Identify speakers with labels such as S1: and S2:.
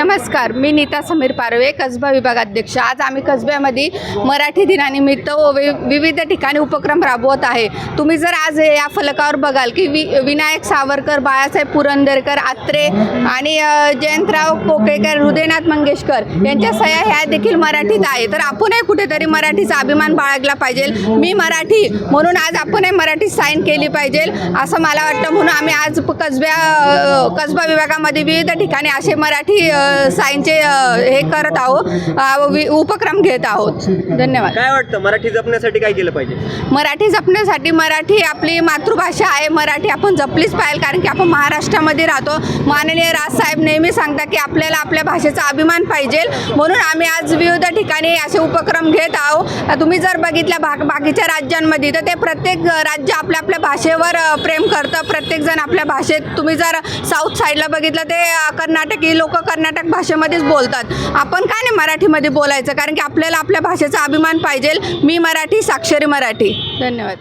S1: नमस्कार मी नीता समीर पारवे कसबा विभागाध्यक्ष आज आम्ही कसब्यामध्ये मराठी दिनानिमित्त व वि विविध ठिकाणी उपक्रम राबवत आहे. तुम्ही जर आज या फलकावर बघाल की वि विनायक सावरकर बाळासाहेब पुरंदरकर आत्रे आणि जयंतराव कोकेकर हृदयनाथ मंगेशकर यांच्या सह्या ह्या देखील मराठीत आहे. तर आपणही कुठेतरी मराठीचा अभिमान बाळगला पाहिजे. मी मराठी म्हणून आज आपणही मराठी साईन केली पाहिजे असं मला वाटतं. म्हणून आम्ही आज कसब्या कसबा विभागामध्ये विविध ठिकाणी असे मराठी साईनचे हे करत आहोत. उपक्रम घेत आहोत. धन्यवाद.
S2: काय वाटतं? मराठी जपण्यासाठी काय केलं पाहिजे?
S1: मराठी जपण्यासाठी मराठी आपली मातृभाषा आहे. मराठी आपण जपलीच पाहिजे कारण की आपण महाराष्ट्रामध्ये राहतो. माननीय राजसाहेब नेहमी सांगतात की आपल्याला आपल्या भाषेचा अभिमान पाहिजे. म्हणून आम्ही आज विविध ठिकाणी असे उपक्रम घेत आहोत. तुम्ही जर बघितल्या भाग बाकीच्या राज्यांमध्ये तर ते प्रत्येक राज्य आपल्या आपल्या भाषेवर प्रेम करतं. प्रत्येकजण आपल्या भाषेत. तुम्ही जर साऊथ साईडला बघितलं ते कर्नाटकी लोक कर्नाटक भाषेमध्येच बोलतात. आपण काय नाही मराठीमध्ये बोलायचं? कारण की आपल्याला आपल्या भाषेचा अभिमान पाहिजे मी मराठी साक्षरी मराठी. धन्यवाद.